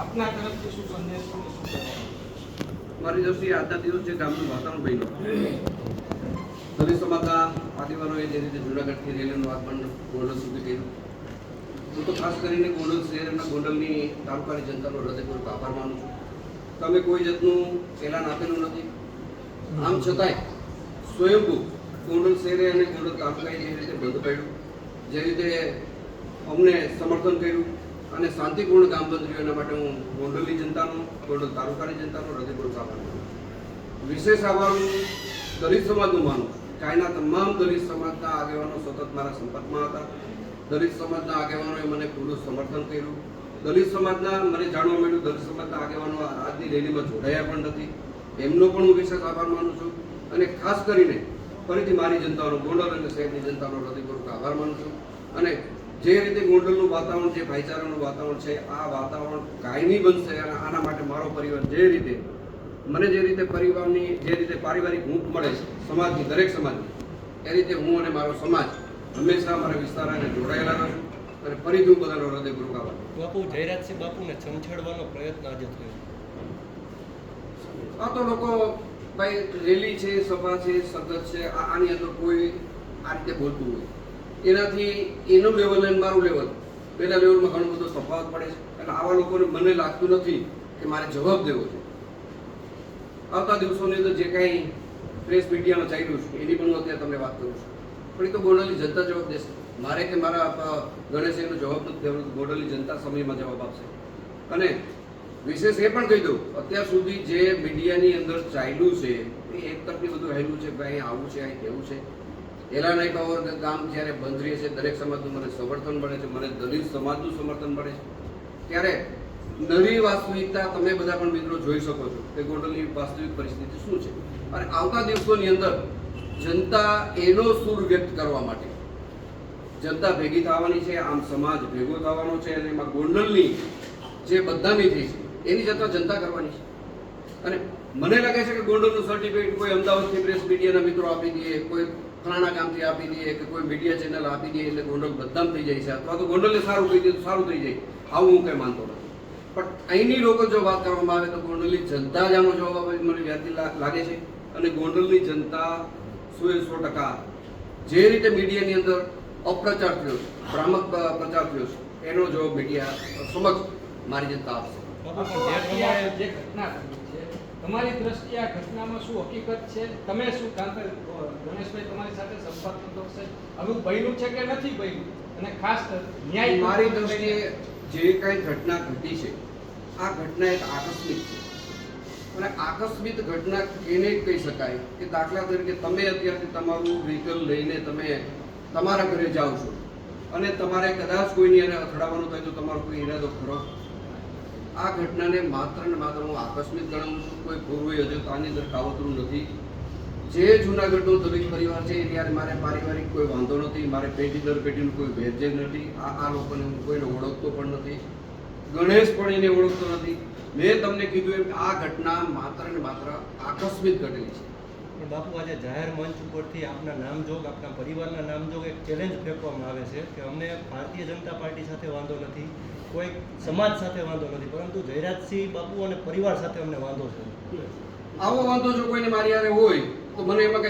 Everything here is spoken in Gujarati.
આપના તરફથી શું સંદેશ મારી દ્રષ્ટિએ આજના દિવસ જે ગામનું વાતાવરણ બન્યું, દલિત સમાજના આગેવાનોએ જે રીતે જુનાગઢથી રેલીનું આગમન ગોંડલ સુધી કર્યું. હું તો ખાસ કરીને ગોંડલ શહેર અને ગોંડલની તાલુકાની જનતાનો હૃદયપૂર્વક આભાર માનું છું. તમે કોઈ જાતનું એલાન આપેલું નથી. આમ છતાંય સ્વયંભૂ ગોંડલ શહેરે અને ગોંડલ તાલુકાએ જે રીતે બંધ પાડ્યું, જે રીતે અમને સમર્થન કર્યું અને શાંતિપૂર્ણ ગામ બંધ એના માટે હું ગોંડલની જનતાનો, ગોંડલ તાલુકાની જનતાનો હૃદયપૂર્વક આભાર માનું વિશેષ આભાર દલિત સમાજનું માનું છું. કે તમામ દલિત સમાજના આગેવાનો સતત મારા સંપર્કમાં હતા. દલિત સમાજના આગેવાનોએ મને પૂરું સમર્થન કર્યું. દલિત સમાજના, મને જાણવા મળ્યું દલિત સમાજના આગેવાનો આજની રેલીમાં જોડાયા પણ નથી. એમનો પણ હું વિશેષ આભાર માનું છું. અને ખાસ કરીને ફરીથી મારી જનતાનો, ગોંડલ અને શહેરની જનતાનો હૃદયપૂર્વક આભાર માનું છું. અને જે રીતે ગોંડલનું વાતાવરણ છે ભાઈચારાનું વાતાવરણ છે આ વાતાવરણ કાયમી બનશે અને આના માટે મારો પરિવાર જે રીતે મને જે રીતે પરિવારની જે રીતે પારિવારિક હૂંફ મળે છે સમાજની દરેક સમાજની એ રીતે હું અને મારો સમાજ હંમેશા મારા વિસ્તાર અને જોડાયેલા રહું અને ફરીથી હું બધાનો હૃદય આભાર. બાપુ જયરાજસિંહ બાપુને છંછેડવાનો પ્રયત્ન આજે થયો. આ તો લોકો ભાઈ રેલી છે સભા છે સદત છે આની અંદર કોઈ આ રીતે બોલતું હોય. એનાથી એનું લેવલ અને મારું લેવલ પહેલા લેવલમાં ઘણો બધો તફાવત પડે છે. એટલે આવા લોકોને મને લાગતું નથી કે મારે જવાબ દેવો છે. આવતા દિવસોની અંદર જે કાંઈ પ્રેસ મીડિયામાં ચાલ્યું છે, એની પણ હું અત્યારે તમને વાત કરું છું. પણ એ તો ગોંડલની જનતા જવાબ દેશે. મારે કે મારા ગણેશ એનો જવાબ નથી દેવાનો ગોંડલની જનતા સમયમાં જવાબ આપશે. અને વિશેષ એ પણ કહી દઉં, અત્યાર સુધી જે મીડિયાની અંદર ચાલ્યું છે, એ એક તરફથી બધું હેલું છે અહીં આવું છે અહીં કેવું છે. એલાનાઈ પાવર ગામ જ્યારે બંધ રહે છે, દરેક સમાજનું મને સમર્થન મળે છે, મને દલિત સમાજનું સમર્થન મળે છે. ત્યારે નવી વાસ્તવિકતા તમે બધા પણ મિત્રો જોઈ શકો છો કે ગોંડલની વાસ્તવિક પરિસ્થિતિ શું છે. અને આવતા દિવસોની અંદર જનતા એનો સૂર વ્યક્ત કરવા માટે જનતા ભેગી થવાની છે, આમ સમાજ ભેગો થવાનો છે અને એમાં ગોંડલની જે બદનામી થઈ છે, એની જતા જનતા કરવાની છે. અને મને લાગે છે કે ગોંડલનું સર્ટિફિકેટ કોઈ અમદાવાદથી પ્રેસ મીડિયાના મિત્રો આપી દે, કોઈ ફલાણા ગામથી આપી દઈએ કે કોઈ મીડિયા ચેનલ આપી દે એટલે ગોંડલ બદનામ થઈ જાય છે. અથવા તો ગોંડલને સારું કહી દે તો સારું થઈ જાય. આવું હું કંઈ માનતો નથી. પણ અહીંની લોકો જો વાત કરવામાં આવે તો ગોંડલની જનતા જ આનો જવાબ આપે મને વ્યાજબી લાગે છે. અને ગોંડલની જનતા સો એ સો ટકા જે રીતે મીડિયાની અંદર અપ્રચાર થયો છે, ભ્રામક પ્રચાર થયો છે, એનો જવાબ મીડિયા સમક્ષ મારી જનતા આપશે. જે ઘટના ઘટી છે તમારી દ્રષ્ટિએ આ ઘટનામાં શું હકીકત છે? તમે શું કારણ કે ગણેશભાઈ તમારી સાથે સંપર્ક નતો છે હવે બન્યું છે કે નથી બન્યું અને ખાસ ન્યાય મારી દ્રષ્ટિએ જે કાંઈ ઘટના ઘટી છે આ ઘટના એક આકસ્મિક છે. અને આકસ્મિક ઘટના એને કહી શકાય? કે દાખલા તરીકે તમે અત્યારથી તમારું વ્હીકલ લઈને તમે તમારા ઘરે જાઓ છો. અને તમારે કદાચ કોઈની એને અથડાવવાનું થાય તો તમારો કોઈ ઈરાદો ખરો? આ ઘટનાને માત્ર ને માત્ર હું આકસ્મિક ગણાવું છું, કોઈ હજુ આની અંદર કાવતરું નથી. જે જૂનાગઢનો દલિત પરિવાર છે, એની યાર મારે પારિવારિક કોઈ વાંધો નથી, મારે પેઢી દર પેઢીનું કોઈ ભેદજેદ નથી. આ આ લોકોને હું કોઈને ઓળખતો પણ નથી. ગણેશ પણ એને ઓળખતો નથી. મેં તમને કીધું એમ, આ ઘટના માત્ર ને માત્ર આકસ્મિક ઘટેલી છે. પણ બાપુ આજે જાહેર મંચ ઉપરથી આપના નામજોગ, આપના પરિવારના નામજોગ એક ચેલેન્જ ફેંકવામાં આવે છે કે અમને ભારતીય જનતા પાર્ટી સાથે વાંધો નથી, કોઈ સમાજ સાથે વાંધો નથી, પરંતુ જયરાજસિંહ બાપુ અને પરિવાર સાથે અમને વાંધો છે. આવો વાંધો જો કોઈને મારી હારે હોય, તો મને એમાં